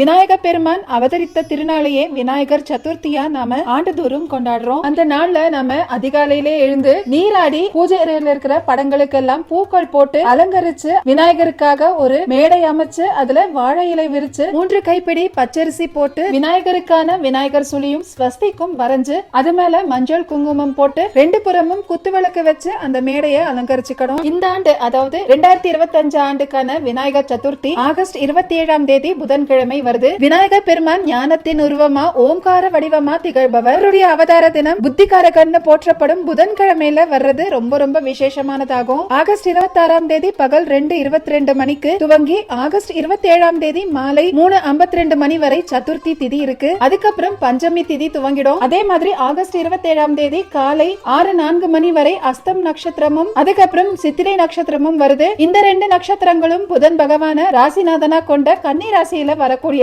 விநாயக பெருமான் அவதரித்த திருநாளையே விநாயகர் சதுர்த்தியா நாம ஆண்டுதோறும் கொண்டாடுறோம். அந்த நாள்ல நாம அதிகாலையிலே எழுந்து நீராடி பூஜை அறையில இருக்கிற படங்களுக்கு எல்லாம் பூக்கள் போட்டு அலங்கரிச்சு விநாயகருக்காக ஒரு மேடை அமைச்சு அதுல வாழை இலை விரிச்சு மூன்று கைப்பிடி பச்சரிசி போட்டு விநாயகருக்கான விநாயகர் சுழியும் ஸ்வஸ்திக்கும் வரைஞ்சு அது மேல மஞ்சள் குங்குமம் போட்டு ரெண்டு புறமும் குத்து விளக்கு வச்சு அந்த மேடையை அலங்கரிச்சுக்கணும். இந்த ஆண்டு அதாவது ரெண்டாயிரத்தி இருபத்தி அஞ்சு ஆண்டுக்கான விநாயகர் சதுர்த்தி ஆகஸ்ட் இருபத்தி ஏழாம் தேதி புதன்கிழமை வருது. விநாயகர் பெருமான் ஞானத்தின் உருவமா ஓம்கார வடிவமா திகழ்பவர். அவருடைய அவதார தினம் புத்திகாரகன்னு போற்றப்படும் புதன்கிழமையில வர்றது ரொம்ப ரொம்ப விசேஷமானதாகும். ஆகஸ்ட் இருபத்தி ஆறாம் தேதி பகல் ரெண்டு இருபத்தி ரெண்டு மணிக்கு துவங்கி ஆகஸ்ட் இருபத்தி ஏழாம் தேதி மாலை மூணு ஐம்பத்தி ரெண்டு மணி வரை சதுர்த்தி திதி இருக்கு. அதுக்கப்புறம் பஞ்சமி திதி துவங்கிடும். அதே மாதிரி ஆகஸ்ட் இருபத்தி ஏழாம் தேதி காலை ஆறு நான்கு மணி வரை அஸ்தம் நட்சத்திரமும் அதுக்கப்புறம் சித்திரை நட்சத்திரமும் வருது. இந்த ரெண்டு நட்சத்திரங்களும் புதன் பகவான ராசிநாதனா கொண்ட கன்னி ராசியில வரக்கூடிய